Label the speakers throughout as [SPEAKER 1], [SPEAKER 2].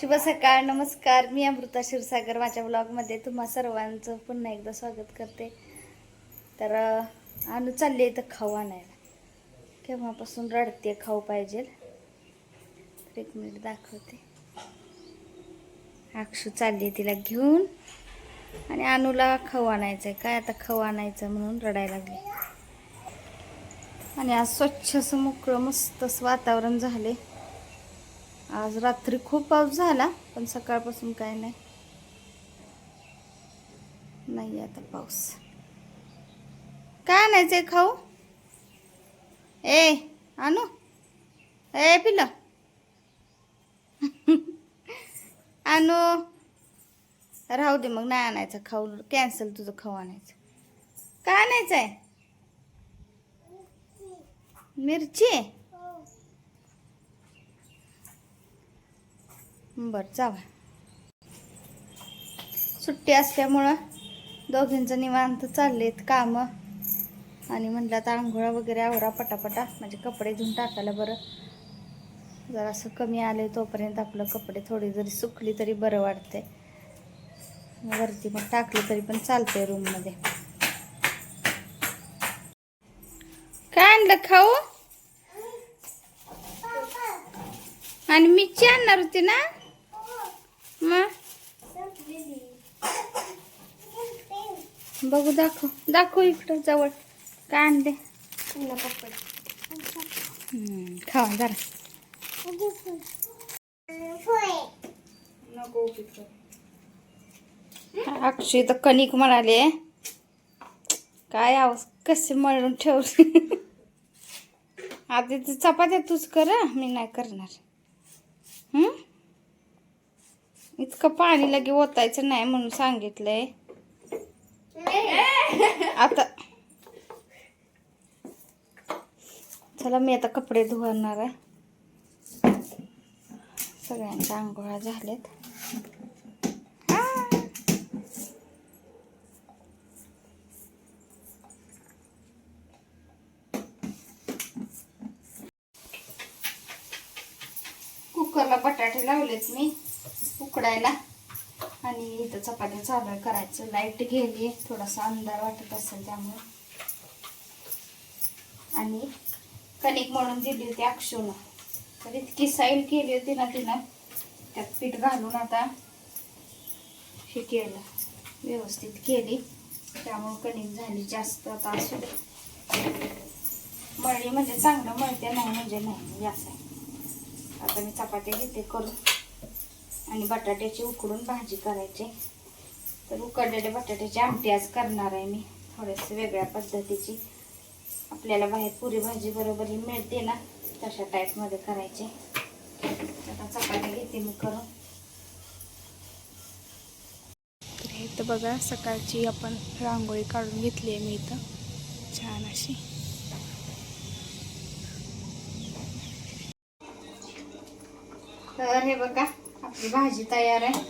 [SPEAKER 1] शुभ सकाळ नमस्कार. मी अमृता क्षीरसागर. माझ्या ब्लॉगमध्ये तुम्हा सर्वांचं पुन्हा एकदा स्वागत करते. तर अनु चालले आहे तर खाऊ आणायला. केव्हापासून रडते खाऊ पाहिजे. तर एक मिनिट दाखवते. अक्षू चालली आहे तिला घेऊन. आणि अनुला खाऊ आणायचं आहे काय आता खाऊ आणायचं म्हणून रडायला लागले. आणि आज स्वच्छ असं मोकळं मस्त असं वातावरण झाले आज रात्री खूप पाऊस झाला पण सकाळपासून काय नाही. नाही आता पाऊस. काय आणायचंय खाऊ? ए आणू? ए पिलं आणू. राहू दे मग नाही आणायचं खाऊ. कॅन्सल तुझं खाऊ आणायचं. काय आणायचं आहे मिरची? बरं जावा. सुट्टी असल्यामुळं दोघींचं निवांत चाललेत कामं. आणि म्हटलं आता आंघोळा वगैरे आवरा पटापटा म्हणजे कपडे धुवून टाकायला बरं. जरासं कमी आले तोपर्यंत आपलं कपडे थोडी जरी सुकली तरी बरं वाटते वरती मग टाकली तरी पण चालते रूममध्ये. काय आणलं खाऊ? आणि मिरची आणणार होती ना? मग? बघू दाखव. दाखव इकडं जवळ. काय हम्म, खावा जरा. अक्षय तर कणिक म्हणाले. काय आवाज? कसे मळून ठेवले? आधी ते चपात्या तूच कर मी नाही करणार. हं? इतकं पाणी लगे ओतायचं नाही म्हणून सांगितलंय. आता चला मी आता कपडे धुवणार आहे. सगळ्यांच्या आंघोळा झाल्यात. कुकरला बटाटे लावलेत मी. उकडायला. आणि इथं चपात्या चालू आहे करायचं. लाइट गेली थोडासा अंधार वाटत असेल त्यामुळे. आणि कणिक म्हणून दिली होती अक्षून. तर इतकी साईल केली होती ना तिनं. त्यात पीठ घालून आता हे केलं. व्यवस्थित केली. त्यामुळं कणिक झाली जास्त आता असू मळली म्हणजे चांगलं मळते नाही म्हणजे नाही. असं. आहे आता मी चपात्या घेते करून. आणि बटाट्याची उकडून भाजी करायची. तर उकडलेले बटाट्याची आमटी आज करणार आहे मी. थोडेसे वेगळ्या पद्धतीची. आपल्याला बाहेर पुरी भाजी बरोबर ही मिळते ना तशा टाईपमध्ये करायचे. आता चपात्या घेते मी करून.
[SPEAKER 2] तर हे इथं बघा सकाळची आपण रांगोळी काढून घेतली आहे मी इथं. छान अशी.
[SPEAKER 1] तर हे बघा आपली भाजी तयार आहे.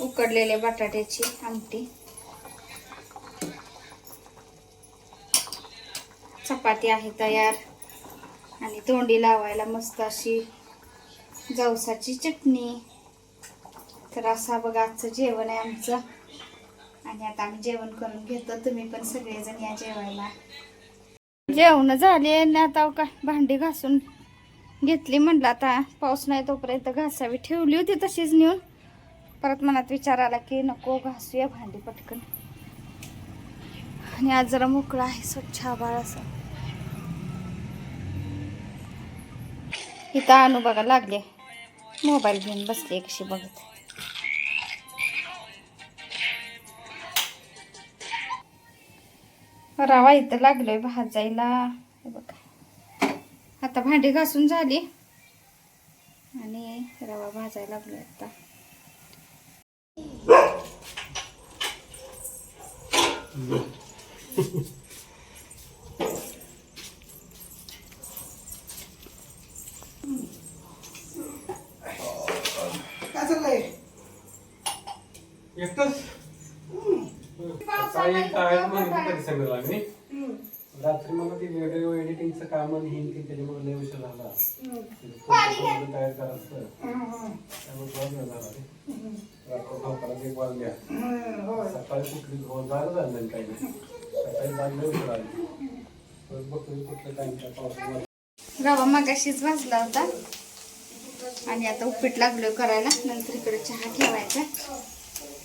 [SPEAKER 1] उकडलेल्या बटाट्याची आमटी. चपाती आहे तयार. आणि तोंडी लावायला मस्त अशी जवसाची चटणी. तर असा बघा आजचं जेवण आहे आमचं. आणि आता आम्ही जेवण करून घेतो. तुम्ही पण सगळेजण या जेवायला. जेवण झाले आणि आता काय भांडी घासून घेतली म्हटलं आता. पाऊस नाही तोपर्यंत घासावी ठेवली होती तशीच नेऊन. परत मनात विचार आला की नको घासूया भांडी पटकन. आणि आज जरा मोकळा आहे स्वच्छ आभाळ असं. इथं आणू बघा लागले. मोबाईल घेऊन बसले कशी बघत. रावा इथं लागलोय भाजायला. बघा. आता भांडी घासून झाली. आणि रवा भाजायला लागलोय आता.
[SPEAKER 3] काय चाललंय?
[SPEAKER 4] एकटंच? काय म्हणून कधी सांगितलं आम्ही रात्री मला ती व्हिडिओ एडिटिंगचं काम आणि हिंदी त्याच्यामुळे लय उशीर झाला. ते फोटो तयार करायचं. त्यामुळे सकाळी कुठली घेऊन झालं झालं काही. सकाळी लागलं उशीर आली बघतो कुठलं काय पाऊस
[SPEAKER 1] रवा मगाशीच भाजला होता. आणि आता उपीट लागलो करायला. नंतर इकडे चहा ठेवायचा.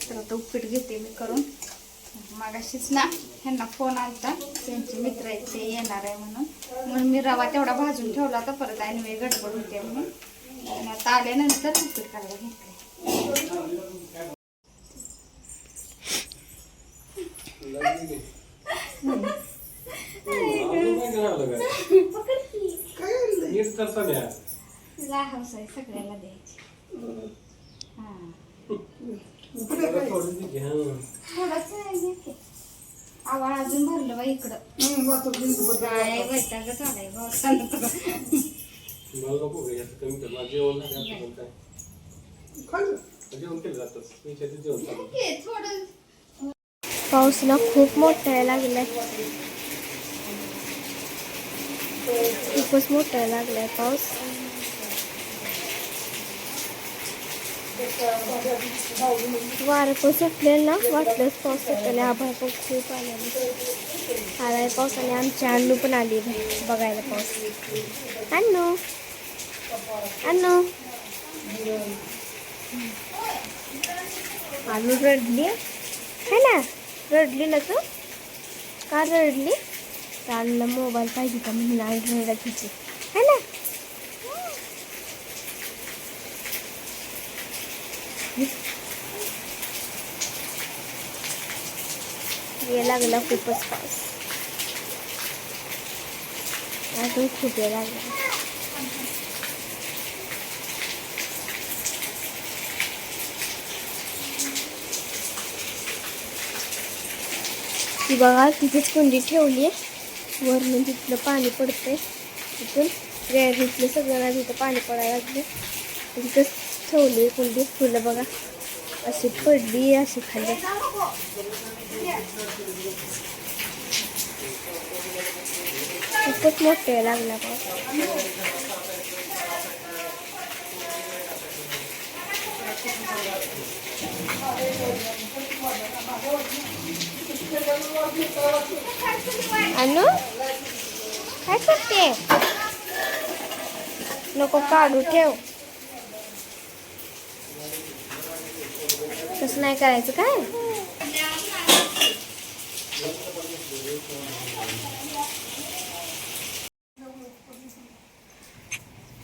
[SPEAKER 1] तर आता उपीट घेते मी करून. मगाशीच ना ह्यांना फोन आलता. त्यांचे मित्र आहेत ते येणार आहे म्हणून. म्हणून मी रवा तेवढा भाजून ठेवला होता परत आणि मी गडबड होते म्हणून. आणि आता आल्यानंतर उपीट करायला घेतले. सगळ्याला द्यायची. हा. आवाज अजून भरलं बा इकडं. काय?
[SPEAKER 2] पाऊस ना खूप मोठा आहे लागलाय. खूपच मोठा लागलाय पाऊस. वारं पण सुटलेलं ना वाटलंच पाऊस सुटलेला आभाळ पण खूप आलेला. आलाय पाऊस आणि आमची अण्णू पण आली बघायला पाऊस. अण्णू अण्णू. अण्णू रडली? है ना? रडली ना तू? का रडली? चाललं मोबाईल पाहिजे का म्हणून आई रडत होती है ना ये लागला खूपच पाऊस. अजून खूप ये लागला. ती बघा तिथेच कुंडी ठेवली आहे. वरून तिथलं पाणी पडतंय तिथून गॅरेजलं सगळ्यांना तिथं पाणी पडायला लागले. तिथंच ठेवली कुंडी फुलं बघा. अशी पडली अशी खाली. खूपच मोठे लागला बघा. अनु काय करते? नको काढू ठेव. तसं नाही करायचं काय?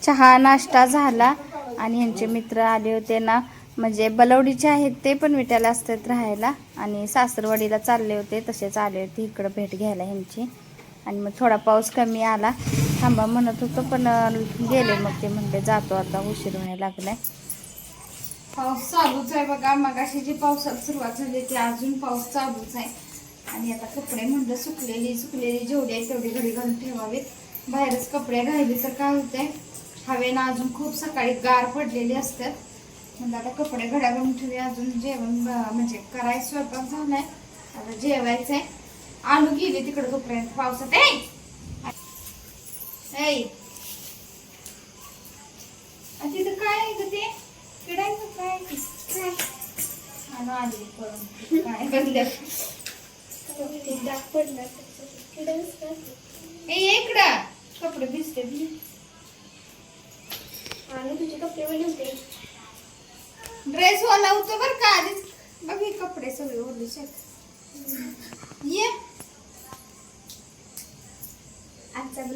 [SPEAKER 1] चहा नाश्ता झाला आणि ह्यांचे मित्र आले होते ना म्हणजे बलवडीचे आहेत ते पण विटायला असतात राहायला. आणि सासरवाडीला चालले होते तसेच आले होते इकडं भेट घ्यायला ह्यांची. आणि मग थोडा पाऊस कमी आला. थांबा म्हणत होतो पण गेले मग ते म्हणते जातो आता उशीर व्हायला लागलाय. पाऊस चालूच आहे बघा. मगाशी जी पावसाला सुरुवात झाली ती अजून पाऊस चालूच आहे. आणि आता कपडे म्हणलं सुकलेली सुकलेली जेवढी आहे तेवढी घडी घालून ठेवावीत. बाहेरच कपडे राहिले तर काय होतंय? हवेनं अजून खूप सकाळी गार पडलेली असतात. म्हणजे आता कपडे घड्या घालून ठेवले अजून जेवण म्हणजे करायचं स्वयंपाक झालाय. आता जेवायचं आहे आणू गेली तिकडे तोपर्यंत. पावसात. ए! तिथं काय आहे ते? आली काय
[SPEAKER 2] डाग
[SPEAKER 1] इकडं. कपडे भिजते
[SPEAKER 2] आणि तुझे कपडे ओले होते.
[SPEAKER 1] ड्रेस वाला होतो बर का आधीच. बघ हे कपडे सगळे ओढले ये.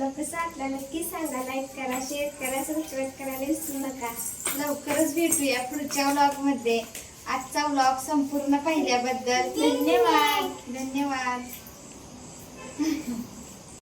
[SPEAKER 2] ब्लॉग कसा वाटला नक्की सांगा लाईक करा शेअर करा सबस्क्राईब करायला विसरू नका.
[SPEAKER 1] लवकरच भेटूया पुढच्या व्लॉगमध्ये आजचा व्लॉग संपूर्ण पाहिल्याबद्दल धन्यवाद. धन्यवाद.